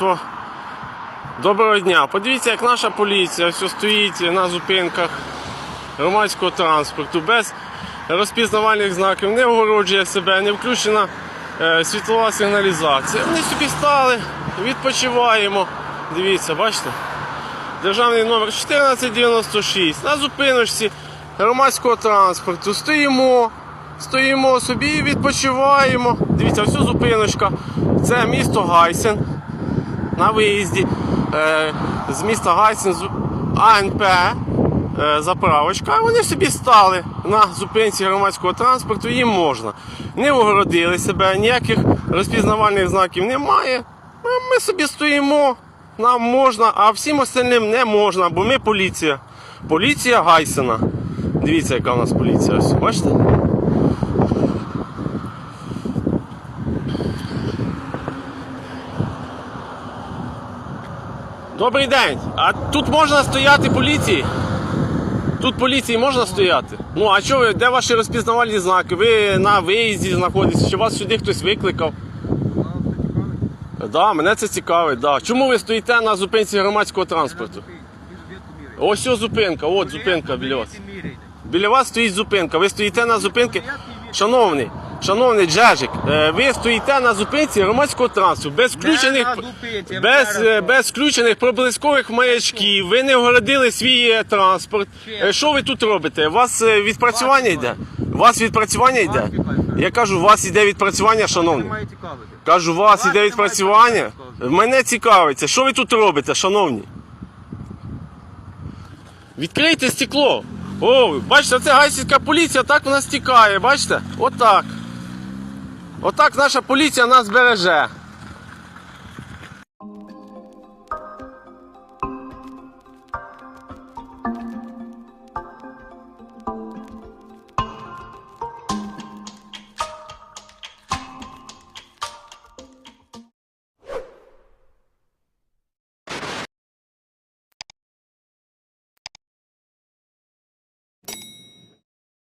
товариство. Доброго дня. Подивіться, як наша поліція все стоїть на зупинках громадського транспорту без розпізнавальних знаків, не огороджує себе, не включена е, світлова сигналізація. Вони собі стали, відпочиваємо. Дивіться, бачите? Державний номер 1496. На зупиночці громадського транспорту стоїмо, стоїмо собі відпочиваємо. Дивіться, ось зупиночка. Це місто Гайсен. На виїзді е, з міста Гайсен з АНП е, заправочка. А вони собі стали на зупинці громадського транспорту, їм можна. Не огородили себе, ніяких розпізнавальних знаків немає. Ми собі стоїмо, нам можна, а всім остальним не можна, бо ми поліція. Поліція Гайсена. Дивіться, яка у нас поліція. Ось, бачите? Добрий день. А тут можна стояти поліції? Тут поліції можна стояти? Ну а що ви, де ваші розпізнавальні знаки? Ви на виїзді знаходитесь, чи вас сюди хтось викликав? Да, мене це цікавить, да. Чому ви стоїте на зупинці громадського транспорту? Ось ось зупинка, от зупинка біля вас. Біля вас стоїть зупинка. Ви стоїте на зупинці. Шановний, шановний Джежик, е, ви стоїте на зупинці громадського транспорту без включених зупинці, без, е, без включених проблискових маячків. Ви не огородили свій е, транспорт. Що ви тут робите? У вас відпрацювання йде? У вас відпрацювання йде? Я кажу, у вас іде відпрацювання, шановний. Кажу, у вас Вас іде відпрацювання. Мене цікавиться, що ви тут робите, шановні? Відкрийте стекло. О, бачите, це гайсівська поліція, так вона стікає, бачите? Отак. Отак наша поліція нас береже.